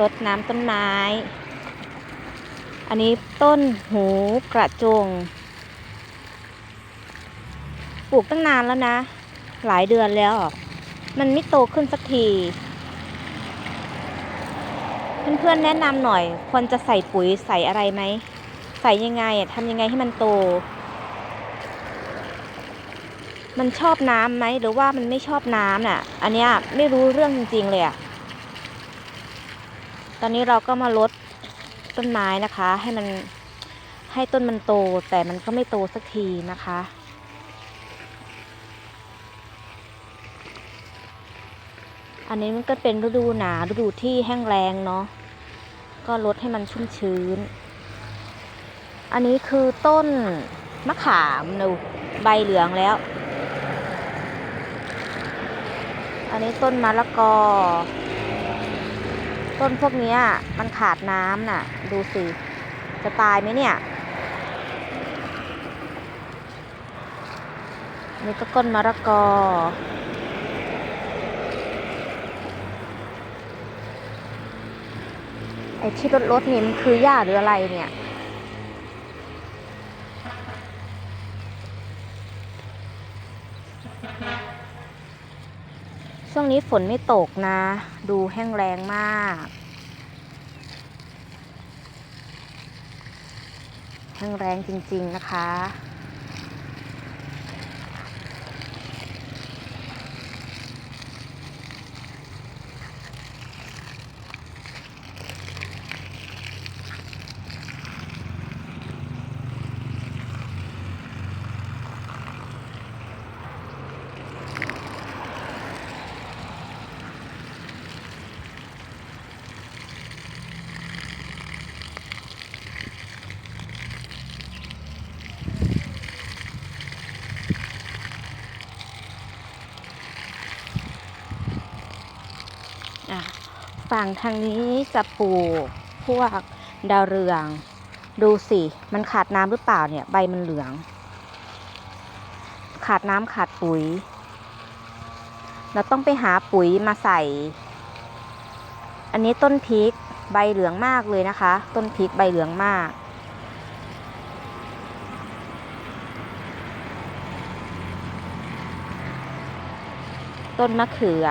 รดน้ำต้นไม้ อันนี้ต้นหูกระจง ปลูกตั้งนานแล้วนะ หลายเดือนแล้ว มันไม่โตขึ้นสักที เพื่อนๆแนะนำหน่อย ควรจะใส่ปุ๋ยใส่อะไรไหม ใส่ยังไงทำยังไงให้มันโต มันชอบน้ำไหมหรือว่ามันไม่ชอบน้ำน่ะ อันเนี้ยไม่รู้เรื่องจริงๆเลยอะ ตอนนี้เราก็มาลดต้นไม้นะคะ ให้มันให้ต้นมันโตแต่มันก็ไม่โตสักทีนะคะอันนี้มันก็เป็นฤดูหนาฤดูที่แห้งแล้งเนาะก็ลดให้มันชุ่มชื้น อันนี้คือต้นมะขามดูใบเหลืองแล้ว อันนี้ต้นมะละกอ ต้นพวกนี้มันขาดน้ำน่ะ ดูสิ จะตายไหมเนี่ย นี่ก็ก้นมะระกอ ไอ้ที่รถรถนี่มันคือหญ้าหรืออะไรเนี่ย ช่วงนี้ฝนไม่ตกนะ ดูแห้งแรงมาก แห้งแรงจริงๆนะคะ ฝั่งทางนี้จะปลูกพวกดาวเรือง ดูสิ มันขาดน้ำหรือเปล่าเนี่ย ใบมันเหลือง ขาดน้ำขาดปุ๋ย เราต้องไปหาปุ๋ยมาใส่ อันนี้ต้นพริกใบเหลืองมากเลยนะคะ ต้นพริกใบเหลืองมากต้นมะเขือ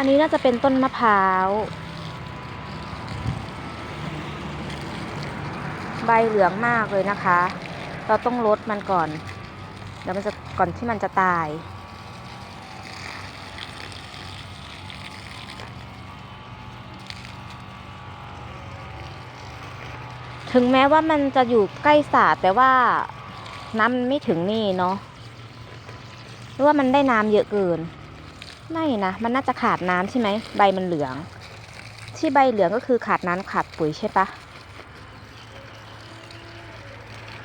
อันนี้น่าจะเป็นต้นมะพร้าว ใบเหลืองมากเลยนะคะ เราต้องลดมันก่อน เดี๋ยวมันจะก่อนที่มันจะตาย ถึงแม้ว่ามันจะอยู่ใกล้สระแต่ว่าน้ำไม่ถึงนี่เนาะหรือว่ามันได้น้ำเยอะเกิน ไม่นะมันน่าจะขาดน้ำใช่ไหมใบมันเหลือง ที่ใบเหลืองก็คือขาดน้ำขาดปุ๋ยใช่ปะ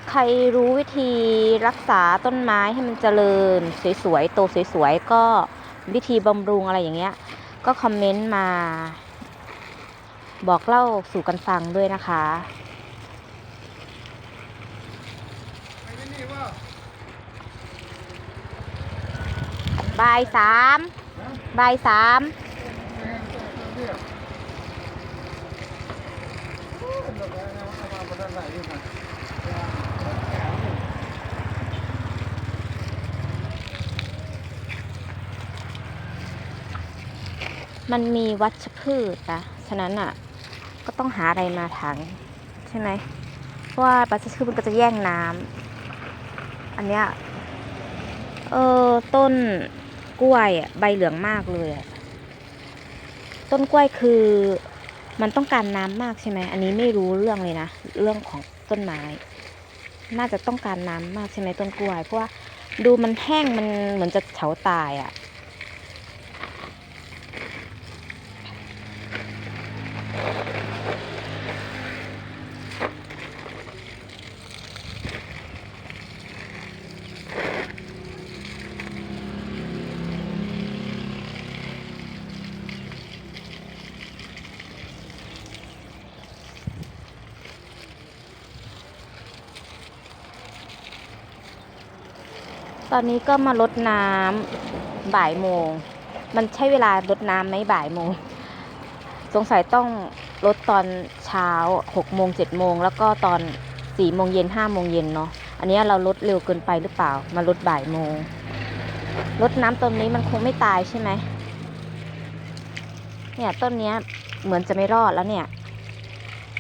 ใครรู้วิธีรักษาต้นไม้ให้มันเจริญ สวยๆโตสวยๆก็วิธีบำรุงอะไรอย่างเงี้ย ก็คอมเมนต์มา บอกเล่าสู่กันฟังด้วยนะคะบ่ายสาม บ่ายสามมันมีวัชพืชนะ ฉะนั้นอะ ก็ต้องหาอะไรมาถัง ใช่ไหม เพราะว่าวัชพืชมันก็จะแย่งน้ำ อันเนี้ย เออต้น กล้วยอะใบเหลืองมากเลยต้นกล้วยคือมันต้องการน้ำมากใช่ไหมอันนี้ไม่รู้เรื่องเลยนะเรื่องของต้นไม้ น่าจะต้องการน้ำมากใช่ไหมต้นกล้วย เพราะว่าดูมันแห้งมันเหมือนจะเฉาตายอะ ตอนนี้ก็มาลดน้ำบ่ายโมง มันใช้เวลาลดน้ำไหมบ่ายโมง สงสัยต้องลดตอนเช้าหกโมงเจ็ดโมงแล้วก็ตอนสี่โมงเย็นห้าโมงเย็นเนาะ อันนี้เราลดเร็วเกินไปหรือเปล่า มาลดบ่ายโมง ลดน้ำต้นนี้มันคงไม่ตายใช่ไหม เนี่ยต้นนี้เหมือนจะไม่รอดแล้วเนี่ย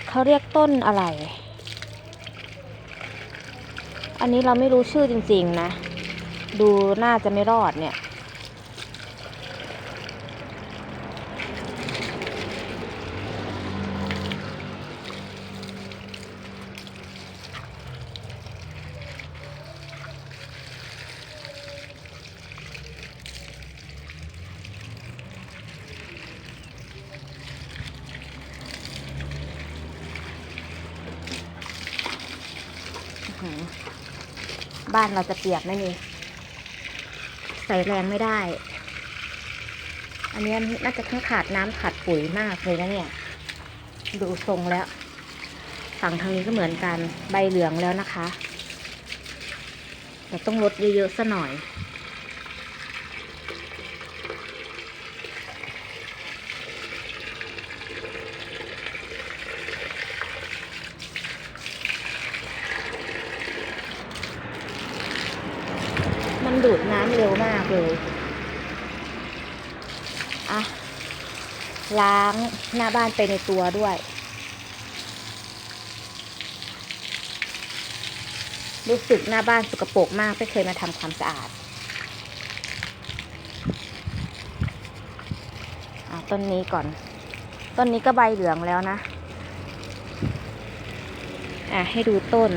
เขาเรียกต้นอะไร อันนี้เราไม่รู้ชื่อจริง ๆ นะ ดูน่าจะไม่รอดเนี่ย บ้านเราจะเปียกไหมนี่ ใส่แรงไม่ได้ อันนี้น่าจะทั้งขาดน้ำขาดปุ๋ยมากเลยนะเนี่ย ดูทรงแล้ว ฝั่งทางนี้ก็เหมือนกันใบเหลืองแล้วนะคะ แต่ต้องลดเยอะๆซะหน่อย มันดูดน้ำเร็วมาก เลยอะล้างหน้าบ้านไปในตัวด้วย รู้สึกหน้าบ้านสกปรกมากไม่เคยมาทำความสะอาดอะต้นนี้ก่อน ต้นนี้ก็ใบเหลืองแล้วนะ อะให้ดูต้น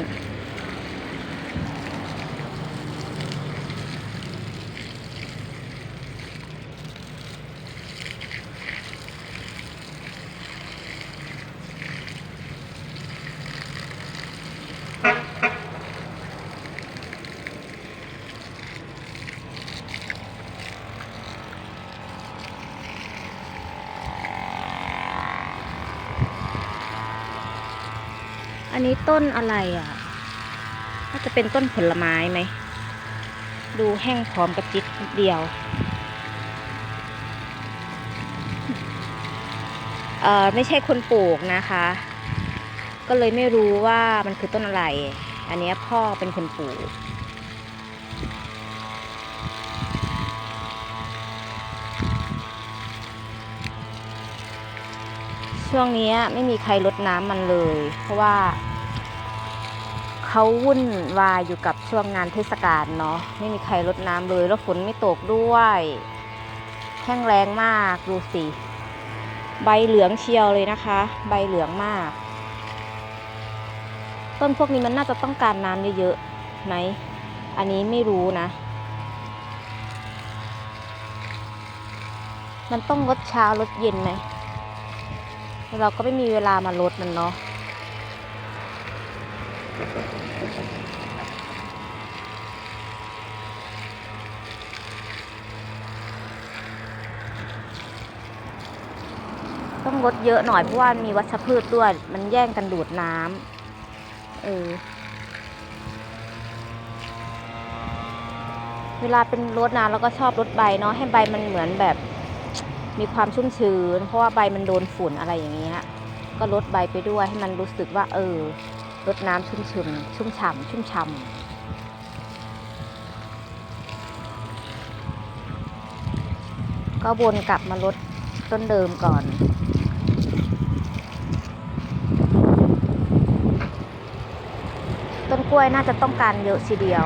อันนี้ต้นอะไรอะน่าจะเป็นต้นผลไม้ไหม ดูแห้งพร้อมกระจิตเดียว เอ่อ ไม่ใช่คนปลูกนะคะ ก็เลยไม่รู้ว่ามันคือต้นอะไร อันนี้พ่อเป็นคนปลูก ช่วงนี้ไม่มีใครรดน้ำมันเลย เพราะว่าเขาวุ่นวายอยู่กับช่วงงานเทศกาลเนาะไม่มีใครรดน้ำเลย แล้วฝนไม่ตกด้วยแห้งแรงมากดูสิ ใบเหลืองเชียวเลยนะคะ ใบเหลืองมาก ต้นพวกนี้มันน่าจะต้องการน้ำเยอะๆไหมอันนี้ไม่รู้นะ มันต้องลดเช้าลดเย็นไหม เราก็ไม่มีเวลามาลดมันเนาะต้องลดเยอะหน่อยเพราะว่ามีวัชพืชด้วย มันแย่งกันดูดน้ำเออเวลาเป็นรดน้ำเราก็ชอบลดใบเนาะให้ใบมันเหมือนแบบ มีความชุ่มชื้น เพราะว่าใบมันโดนฝุ่นอะไรอย่างเงี้ยก็ลดใบไปด้วยให้มันรู้สึกว่า เออลดน้ำชุ่มชื้นชุ่มฉ่ำชุ่มฉ่ำก็วนกลับมาลดต้นเดิมก่อน ต้นกล้วยน่าจะต้องการเยอะทีเดียว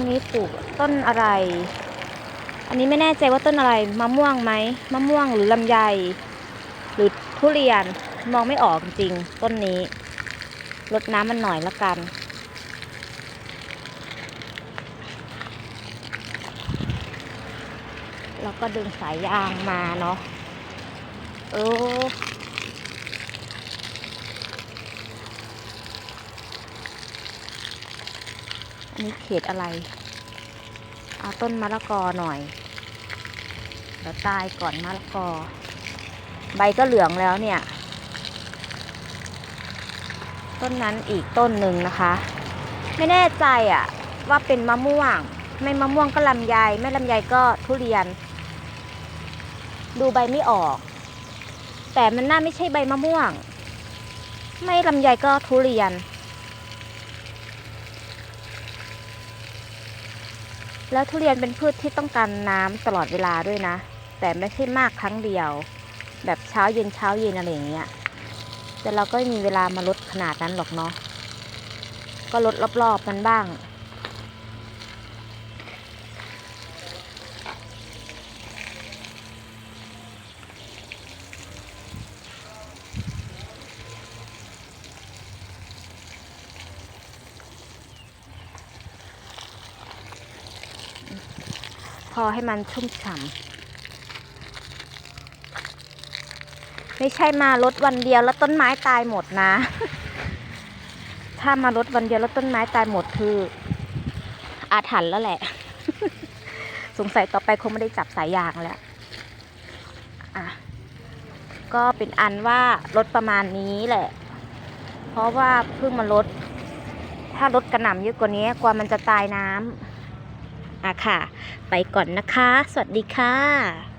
รงนี้ปลูกต้นอะไร อันนี้ไม่แน่ใจว่าต้นอะไรมะม่วงไหมมะม่วงหรือลำไย หรือทุเรียนมองไม่ออกจริงต้นนี้รดน้ำมันหน่อยละกัน แล้วก็ดึงสายยางมาเนาะเออ นนี้เขตอะไร เอาต้นมะละกอหน่อย เดี๋ยวตายก่อนมะละกอ ใบก็เหลืองแล้วเนี่ย ต้นนั้นอีกต้นหนึ่งนะคะ ไม่แน่ใจอะว่าเป็นมะม่วง ไม่มะม่วงก็ลำไย ไม่ลำไยก็ทุเรียน ดูใบไม่ออก แต่มันน่าไม่ใช่ใบมะม่วง ไม่ลำไยก็ทุเรียน แล้วทุเรียนเป็นพืชที่ต้องการน้ำตลอดเวลาด้วยนะ แต่ไม่ใช่มากครั้งเดียว แบบเช้าเย็นเช้าเย็นอะไรอย่างเงี้ยแต่เราก็ไม่มีเวลามาลดขนาดนั้นหรอกเนาะก็ลดรอบๆมันบ้าง อให้มันชุ่มฉ่ำไม่ใช่มาลดวันเดียวแล้วต้นไม้ตายหมดนะ ถ้ามาลดวันเดียวแล้วต้นไม้ตายหมดคือ อาถรรพ์แล้วแหละ สงสัยต่อไปคงไม่ได้จับสายยางแล้วอะก็เป็นอันว่าลดประมาณนี้แหละ เพราะว่าเพิ่งมาลด ถ้าลดกระหน่ำเยอะกว่านี้กว่ามันจะตายน้ำ อะค่ะ ไปก่อนนะคะ สวัสดีค่ะ